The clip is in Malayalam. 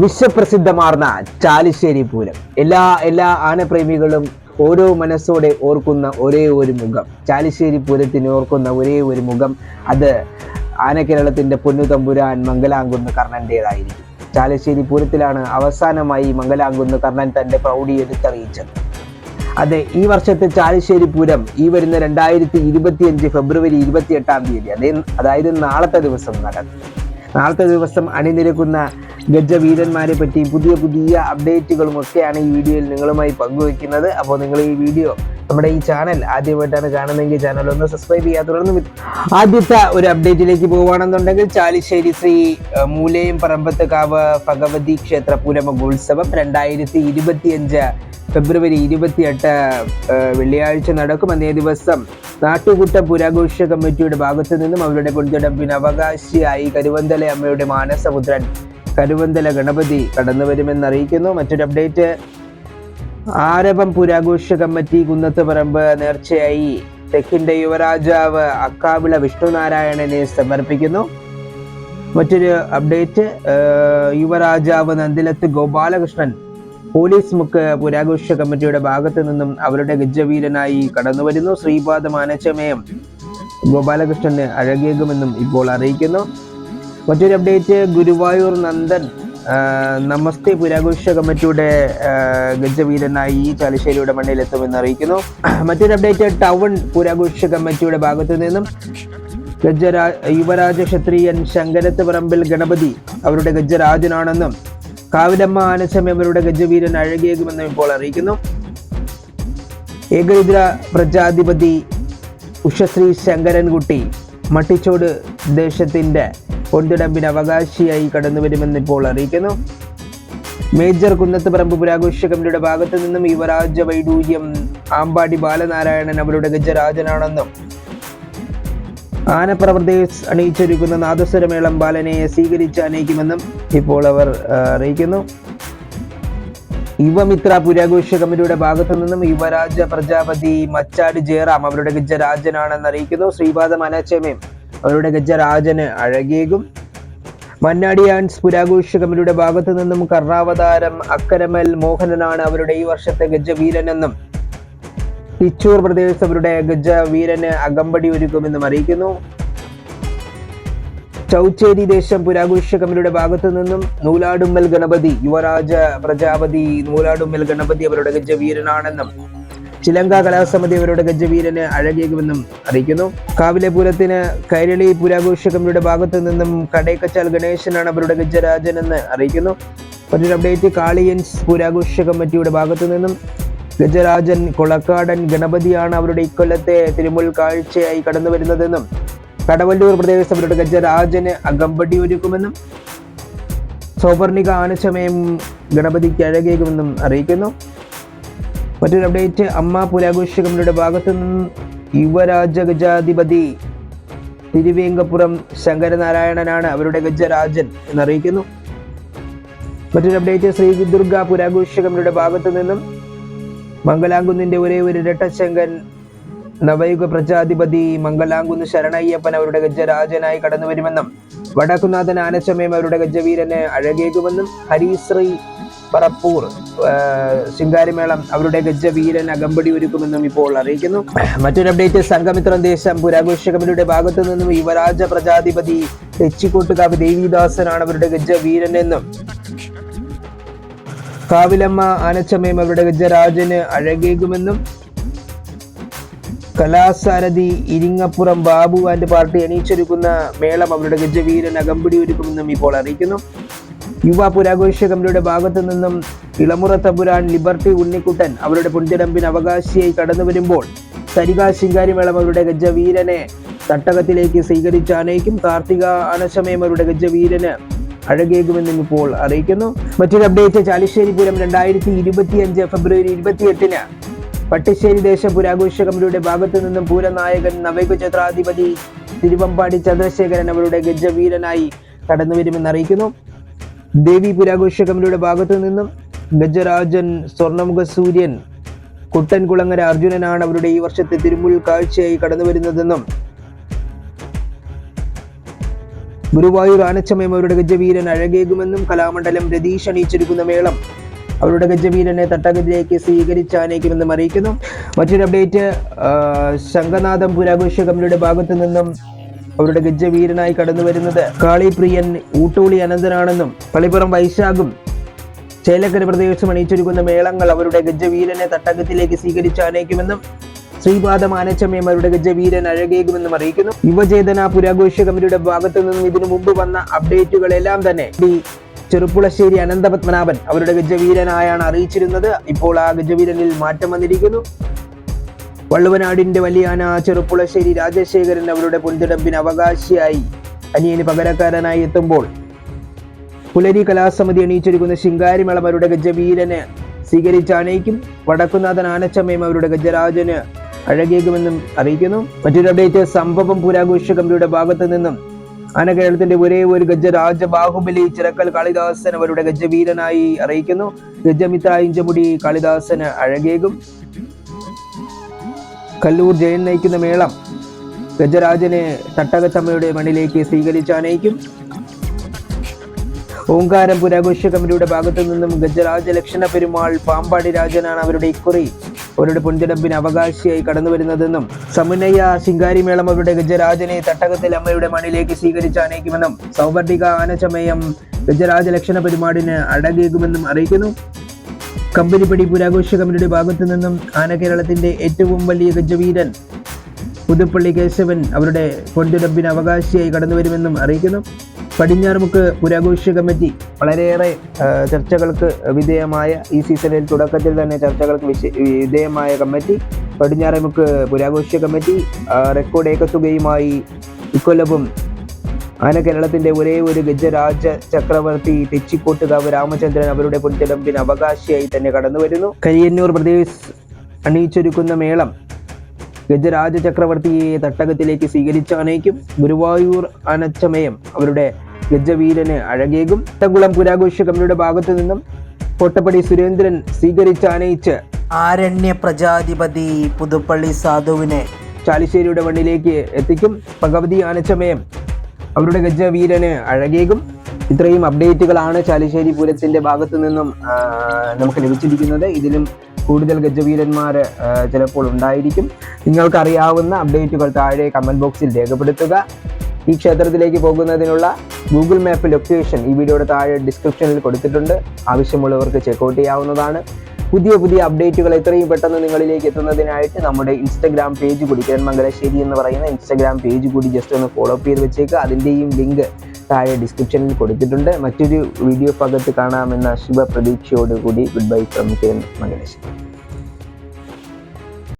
വിശ്വപ്രസിദ്ധമാർന്ന ചാലിശ്ശേരി പൂരം. എല്ലാ എല്ലാ ആനപ്രേമികളും ഓരോ മനസ്സോടെ ഓർക്കുന്ന ഒരേ ഒരു മുഖം. ചാലിശ്ശേരി പൂരത്തിന് ഓർക്കുന്ന ഒരേ ഒരു മുഖം. അത് ആനക്കേരളത്തിന്റെ പൊന്നു തമ്പുരാൻ മംഗലാംകുന്ന് കർണന്റേതായിരിക്കും. ചാലിശ്ശേരി പൂരത്തിലാണ് അവസാനമായി മംഗലാംകുന്ന് കർണൻ തന്റെ പ്രൗഢി എടുത്തറിയിച്ചത്. അതെ ഈ വർഷത്തെ ചാലിശ്ശേരി പൂരം ഈ വരുന്ന രണ്ടായിരത്തി ഇരുപത്തിയഞ്ച് ഫെബ്രുവരി ഇരുപത്തി എട്ടാം തീയതി അതേ അതായത് നാളത്തെ ദിവസം നടക്കും. നാളത്തെ ദിവസം അണിനിരക്കുന്ന ഗജവീരന്മാരെ പറ്റി പുതിയ പുതിയ അപ്ഡേറ്റുകളും ഒക്കെയാണ് ഈ വീഡിയോയിൽ നിങ്ങളുമായി പങ്കുവെക്കുന്നത്. അപ്പോൾ നിങ്ങൾ ഈ വീഡിയോ നമ്മുടെ ഈ ചാനൽ ആദ്യമായിട്ടാണ് കാണുന്നതെങ്കിൽ ചാനൽ ഒന്ന് സബ്സ്ക്രൈബ് ചെയ്യുക. തുടർന്ന് ആദ്യത്തെ ഒരു അപ്ഡേറ്റിലേക്ക് പോവുകയാണെന്നുണ്ടെങ്കിൽ ചാലിശ്ശേരി ശ്രീ മൂലയും പറമ്പത്ത് കാവ് ഭഗവതി ക്ഷേത്ര പൂരമഹോത്സവം രണ്ടായിരത്തി ഇരുപത്തിയഞ്ച് ഫെബ്രുവരി ഇരുപത്തിയെട്ട് വെള്ളിയാഴ്ച നടക്കും. അന്നേ ദിവസം നാട്ടുകൂട്ട പുരാഘോഷ കമ്മിറ്റിയുടെ ഭാഗത്തു നിന്നും അവരുടെ പൊൻതിടമ്പിന് അവകാശിയായി കരുവന്തല അമ്മയുടെ മാനസപുത്രൻ കരുവന്തല ഗണപതി കടന്നു വരുമെന്ന് അറിയിക്കുന്നു. മറ്റൊരു അപ്ഡേറ്റ് ആരവം പുരാഘോഷ കമ്മിറ്റി കുന്നത്ത് പറമ്പ് നേർച്ചയായി. തെക്കിന്റെ യുവരാജാവ് അക്കാവിള വിഷ്ണുനാരായണനെ സമർപ്പിക്കുന്നു. മറ്റൊരു അപ്ഡേറ്റ് യുവരാജാവ് നന്ദിലത്ത് ഗോപാലകൃഷ്ണൻ പോലീസ് മുക്ക് പുരാഘോഷ കമ്മിറ്റിയുടെ ഭാഗത്തു നിന്നും അവരുടെ ഗജവീരനായി കടന്നു വരുന്നു ശ്രീപാദ മാനച്ചമയം ഗോപാലകൃഷ്ണന് അഴകേകുമെന്നും ഇപ്പോൾ അറിയിക്കുന്നു. മറ്റൊരു അപ്ഡേറ്റ് ഗുരുവായൂർ നന്ദൻ നമസ്തേ പുരാഘോഷ കമ്മിറ്റിയുടെ ഗജവീരനായി ഈ ചാലിശ്ശേരിയുടെ മണ്ണിലെത്തുമെന്ന് അറിയിക്കുന്നു. മറ്റൊരു അപ്ഡേറ്റ് ടൗൺ പുരാഘോഷ കമ്മിറ്റിയുടെ ഭാഗത്തു നിന്നും ഗജരാ യുവരാജ ക്ഷത്രിയൻ ശങ്കരത്ത് പറമ്പിൽ ഗണപതി അവരുടെ ഗജരാജനാണെന്നും കാവിലമ്മ ആനശമി അവരുടെ ഗജവീരൻ അഴകിയേക്കുമെന്നും ഇപ്പോൾ അറിയിക്കുന്നു. ഏകരുദ്ര പ്രജാധിപതി ഉഷശ്രീ ശങ്കരൻകുട്ടി മട്ടിച്ചോട് ദേശത്തിന്റെ പൊന്തിടമ്പിന് അവകാശിയായി കടന്നു വരുമെന്ന് ഇപ്പോൾ അറിയിക്കുന്നു. മേജർ കുന്നത്ത് പറമ്പ് പുരാഘോഷ കമ്മിറ്റിയുടെ ഭാഗത്തു നിന്നും യുവരാജ വൈഡൂര്യം ആമ്പാടി ബാലനാരായണൻ അവരുടെ ഗജരാജനാണെന്നും ആനപ്രവൃത്തി അണിയിച്ചൊരുക്കുന്ന നാദസ്വരമേളം ബാലനെ സ്വീകരിച്ച് അനയിക്കുമെന്നും ഇപ്പോൾ അവർ അറിയിക്കുന്നു. യുവമിത്ര പുരാഘോഷ കമ്മിറ്റിയുടെ ഭാഗത്തു നിന്നും യുവരാജ പ്രജാപതി മച്ചാടി ജയറാം അവരുടെ ഗജരാജനാണെന്ന് അറിയിക്കുന്നു. ശ്രീപാദം അനച്ചമയം അവരുടെ ഗജരാജന് അഴകേകും. മന്നാടി ആൻഡ്സ് പുരാഘോഷ ഭാഗത്തു നിന്നും കർണാവതാരം അക്കരമൽ മോഹനനാണ് അവരുടെ ഈ വർഷത്തെ ഗജവീരനെന്നും തിച്ചൂർ പ്രദേശത്ത് അവരുടെ ഗജവീരന് അകമ്പടി ഒരുക്കുമെന്നും അറിയിക്കുന്നു. ചൗച്ചേരി ദേശം പുരാഘോഷ കമ്മിറ്റിയുടെ ഭാഗത്തു നിന്നും നൂലാടുമ്മൽ ഗണപതി യുവരാജ പ്രജാപതി നൂലാടുമ്മൽ ഗണപതി അവരുടെ ഗജവീരനാണെന്നും ചിലങ്ക കലാസമിതി അവരുടെ ഗജവീരന് അഴകേകുമെന്നും അറിയിക്കുന്നു. കാവിലെ പൂരത്തിന് കൈരളി പുരാഘോഷ കമ്മിറ്റിയുടെ ഭാഗത്തു നിന്നും കടേക്കച്ചാൽ ഗണേശനാണ് അവരുടെ ഗജരാജൻ എന്ന് അറിയിക്കുന്നു. മറ്റൊരു അപ്ഡേറ്റ് കാളിയൻസ് പുരാഘോഷ കമ്മിറ്റിയുടെ ഭാഗത്തു നിന്നും ഗജരാജൻ കൊളക്കാടൻ ഗണപതിയാണ് അവരുടെ ഇക്കൊല്ലത്തെ തിരുമുൽ കാഴ്ചയായി കടന്നു വരുന്നതെന്നും കടവല്ലൂർ പ്രദേശം അവരുടെ ഗജരാജന് അകമ്പടി ഒരുക്കുമെന്നും സൗപർണിക ആനച്ചമയം ഗണപതിക്ക് അഴകേകുമെന്നും അറിയിക്കുന്നു. മറ്റൊരു അപ്ഡേറ്റ് അമ്മ പുരാഘോഷ കമ്മിറ്റിയുടെ ഭാഗത്തു നിന്നും യുവരാജ ഗജാധിപതി തിരുവേങ്കപ്പുറം ശങ്കരനാരായണനാണ് അവരുടെ ഗജരാജൻ എന്നറിയിക്കുന്നു. മറ്റൊരു അപ്ഡേറ്റ് ശ്രീ ദുർഗ പുരാഘോഷ കമ്മിറ്റിയുടെ ഭാഗത്തു നിന്നും മംഗലാംകുന്നിന്റെ ഒരേ ഒരു ഇരട്ടശങ്കൻ നവയുഗ പ്രജാധിപതി മംഗലാംകുന്ന് ശരണയ്യപ്പൻ അവരുടെ ഗജരാജനായി കടന്നു വരുമെന്നും വടക്കുനാഥൻ ആനച്ചമയം അവരുടെ ഗജവീരന് അഴകേകുമെന്നും ഹരിശ്രീ പറപ്പൂർ ശിങ്കാരിമേളം അവരുടെ ഗജവീരൻ അകമ്പടി ഒരുക്കുമെന്നും ഇപ്പോൾ അറിയിക്കുന്നു. മറ്റൊരു അപ്ഡേറ്റ് സംഘമിത്രം ദേശം പുരാഘോഷ കമ്മിറ്റിയുടെ ഭാഗത്തു നിന്നും യുവരാജ പ്രജാധിപതി തെച്ചിക്കോട്ടുകാവ് ദേവിദാസനാണ് അവരുടെ ഗജവീരൻ എന്നും കാവിലമ്മ ആനച്ചമയം അവരുടെ ഗജരാജന് അഴകേകുമെന്നും. കലാസാരഥി ഇരിങ്ങപ്പുറം ബാബു ആൻഡ് പാർട്ടി അണിയിച്ചൊരുക്കുന്ന മേളം അവരുടെ ഗജവീരൻ അകമ്പടി ഒരുക്കുമെന്നും ഇപ്പോൾ അറിയിക്കുന്നു. യുവ പുരാഘോഷ കമ്മിറ്റിയുടെ ഭാഗത്തു നിന്നും ഇളമുറ തമ്പുരാൻ ലിബർട്ടി ഉണ്ണിക്കുട്ടൻ അവരുടെ പൊൻതിടമ്പിന് അവകാശിയായി കടന്നു വരുമ്പോൾ സരിക ശിങ്കാരിമേളം അവരുടെ ഗജവീരനെ തട്ടകത്തിലേക്ക് സ്വീകരിച്ച ആനയ്ക്കും. കാർത്തിക ആനശമയം അവരുടെ ഗജവീരന് അഴകേകുമെന്നും ഇപ്പോൾ അറിയിക്കുന്നു. മറ്റൊരു അപ്ഡേറ്റ് ചാലിശ്ശേരി പൂരം രണ്ടായിരത്തി ഇരുപത്തി അഞ്ച് ഫെബ്രുവരി ഇരുപത്തിയെട്ടിന് പട്ടിശ്ശേരി ദേശ പുരാഘോഷ കമ്മിറ്റിയുടെ ഭാഗത്തു നിന്നും പൂരനായകൻ നവൈക തിരുവമ്പാടി ചന്ദ്രശേഖരൻ അവരുടെ ഗജവീരനായി കടന്നു വരുമെന്ന് അറിയിക്കുന്നു. ദേവി പുരാഘോഷ കമ്മിറ്റിയുടെ ഭാഗത്തു നിന്നും ഗജരാജൻ സ്വർണമുഖ സൂര്യൻ കുട്ടൻകുളങ്ങര അർജുനനാണ് അവരുടെ ഈ വർഷത്തെ തിരുമുൽ കാഴ്ചയായി കടന്നു വരുന്നതെന്നും ഗുരുവായൂർ ആനച്ചമയം അവരുടെ ഗജവീരൻ അഴകേകുമെന്നും കലാമണ്ഡലം രതീഷ് അണിയിച്ചിരിക്കുന്ന മേളം അവരുടെ ഗജവീരനെ തട്ടകത്തിലേക്ക് സ്വീകരിച്ചാനേക്കുമെന്നും അറിയിക്കുന്നു. മറ്റൊരു അപ്ഡേറ്റ് ശംഖനാഥം പുരാഘോഷ കമ്പനിയുടെ ഭാഗത്തു നിന്നും അവരുടെ ഗജവീരനായി കടന്നു വരുന്നത്. കാളിപ്രിയൻ ഊട്ടോളി അനന്തനാണെന്നും പളിപ്പുറം വൈശാഖും ചേലക്കര പ്രദേശം അണിയിച്ചൊരുക്കുന്ന മേളങ്ങൾ അവരുടെ ഗജവീരനെ തട്ടകത്തിലേക്ക് സ്വീകരിച്ച് ആനയിക്കുമെന്നും ശ്രീപാദം ആനച്ചമയം അവരുടെ ഗജവീരൻ അഴകേകുമെന്നും അറിയിക്കുന്നു. യുവചേതന പുരാഘോഷ കമ്മിറ്റിയുടെ ഭാഗത്തു നിന്നും ഇതിനു മുമ്പ് വന്ന അപ്ഡേറ്റുകളെല്ലാം തന്നെ ഡി ചെറുപ്പുളശ്ശേരി അനന്തപത്മനാഭൻ അവരുടെ ഗജവീരനായാണ് അറിയിച്ചിരുന്നത്. ഇപ്പോൾ ആ ഗജവീരനിൽ മാറ്റം വന്നിരിക്കുന്നു. വള്ളുവനാടിന്റെ വലിയാന ചെറുപ്പുളശ്ശേരി രാജശേഖരൻ അവരുടെ പൊൻതിടമ്പിന് അവകാശിയായി. അനിയന് പകരക്കാരനായി എത്തുമ്പോൾ പുലരി കലാസമിതി അണിയിച്ചൊരുക്കുന്ന ശിങ്കാരിമേളം അവരുടെ ഗജവീരന് സ്വീകരിച്ച സ്വീകരിച്ചാനയിക്കും വടക്കുനാഥൻ ആനച്ചമ്മയും അവരുടെ ഗജരാജന് അഴകേകുമെന്നും അറിയിക്കുന്നു. മറ്റൊരു അപ്ഡേറ്റ് സംഭവം പുരാഘോഷ കമ്മിറ്റിയുടെ ഭാഗത്തു നിന്നും ആന കേരളത്തിന്റെ ഒരേ ഒരു ഗജരാജ ബാഹുബലി ചിറക്കൽ കാളിദാസൻ അവരുടെ ഗജവീരനായി അറിയിക്കുന്നു. ഗജമിത്ര ഇഞ്ചമുടി കാളിദാസന് അഴകേകും. കല്ലൂർ ജയൻ നയിക്കുന്ന മേളം ഗജരാജനെ തട്ടകത്തമ്മയുടെ മണ്ണിലേക്ക് സ്വീകരിച്ചാനയിക്കും ഓങ്കാരം പുരാഘോഷ കമ്മിറ്റിയുടെ ഭാഗത്തു നിന്നും ഗജരാജ ലക്ഷണ പെരുമാൾ പാമ്പാടി രാജനാണ് അവരുടെ ഇക്കുറി. അവരുടെ പൊൻതിടമ്പിന് അവകാശിയായി കടന്നു വരുന്നതെന്നും സമുനയ്യ ശിങ്കാരി മേളം അവരുടെ ഗജരാജനെ തട്ടകത്തിൽ അമ്മയുടെ മണ്ണിലേക്ക് സ്വീകരിച്ചാനയിക്കുമെന്നും സൗവർണിക ആനച്ചമയം ഗജരാജ ലക്ഷണ പെരുമാടിന് അടകേകുമെന്നും അറിയിക്കുന്നു. കമ്പനിപ്പടി പുരാഘോഷ കമ്മിറ്റിയുടെ ഭാഗത്തു നിന്നും ആന കേരളത്തിന്റെ ഏറ്റവും വലിയ ഗജവീരൻ പുതുപ്പള്ളി കേശവൻ അവരുടെ പൊൻതിടമ്പിന് അവകാശിയായി കടന്നു വരുമെന്നും അറിയിക്കുന്നു. പടിഞ്ഞാറുമുക്ക് പുരാഘോഷ കമ്മിറ്റി വളരെയേറെ ചർച്ചകൾക്ക് വിധേയമായ ഈ സീസണിൽ തുടക്കത്തിൽ തന്നെ ചർച്ചകൾക്ക് വിധേയമായ കമ്മിറ്റി പടിഞ്ഞാറുമുക്ക് പുരാഘോഷ കമ്മിറ്റി റെക്കോർഡ് ഏകത്തുകയുമായി ഇക്കൊല്ലവും ആന കേരളത്തിന്റെ ഒരേ ഒരു ഗജരാജ ചക്രവർത്തി തെച്ചിക്കോട്ടുകാവ് രാമചന്ദ്രൻ അവരുടെ പൊൻതിടമ്പിന് അവകാശിയായി തന്നെ കടന്നു വരുന്നു. കരിയന്നൂർ പ്രദേശ് അണിയിച്ചൊരുക്കുന്ന മേളം ഗജരാജ ചക്രവർത്തിയെ തട്ടകത്തിലേക്ക് സ്വീകരിച്ചാനയിക്കും ഗുരുവായൂർ അനച്ചമയം അവരുടെ ഗജവീരന് അഴകേകും. തങ്കുളം പുരാഘോഷ കമ്മിറ്റിയുടെ ഭാഗത്തു നിന്നും കോട്ടപ്പടി സുരേന്ദ്രൻ സ്വീകരിച്ച് സ്വീകരിച്ചാനയിച്ച് ആരണ്യ പ്രജാധിപതി പുതുപ്പള്ളി സാധുവിനെ ചാലിശ്ശേരിയുടെ മണ്ണിലേക്ക് എത്തിക്കും. ഭഗവതി ആനച്ചമയം അവരുടെ ഗജവീരന് അഴകേകും. ഇത്രയും അപ്ഡേറ്റുകളാണ് ചാലിശ്ശേരി പൂരത്തിന്റെ ഭാഗത്തു നിന്നും നമുക്ക് ലഭിച്ചിരിക്കുന്നത്. ഇതിലും കൂടുതൽ ഗജവീരന്മാർ ചിലപ്പോൾ ഉണ്ടായിരിക്കും. നിങ്ങൾക്കറിയാവുന്ന അപ്ഡേറ്റുകൾ താഴെ കമന്റ് ബോക്സിൽ രേഖപ്പെടുത്തുക. ഈ ക്ഷേത്രത്തിലേക്ക് പോകുന്നതിനുള്ള ഗൂഗിൾ മാപ്പ് ലൊക്കേഷൻ ഈ വീഡിയോയുടെ താഴെ ഡിസ്ക്രിപ്ഷനിൽ കൊടുത്തിട്ടുണ്ട്. ആവശ്യമുള്ളവർക്ക് ചെക്കൗട്ട് ചെയ്യാവുന്നതാണ്. പുതിയ പുതിയ അപ്ഡേറ്റുകൾ എത്രയും പെട്ടെന്ന് നിങ്ങളിലേക്ക് എത്തുന്നതിനായിട്ട് നമ്മുടെ ഇൻസ്റ്റഗ്രാം പേജ് കൂടി കിരൺ മംഗലശ്ശേരി എന്ന് പറയുന്ന ഇൻസ്റ്റഗ്രാം പേജ് കൂടി ജസ്റ്റ് ഒന്ന് ഫോളോ അപ്പ് ചെയ്ത് വെച്ചേക്കുക അതിന്റെയും ലിങ്ക് താഴെ ഡിസ്ക്രിപ്ഷനിൽ കൊടുത്തിട്ടുണ്ട്. മറ്റൊരു വീഡിയോ ഭാഗത്ത് കാണാമെന്ന ശുഭപ്രതീക്ഷയോടുകൂടി good bye from Kiran Mangalassery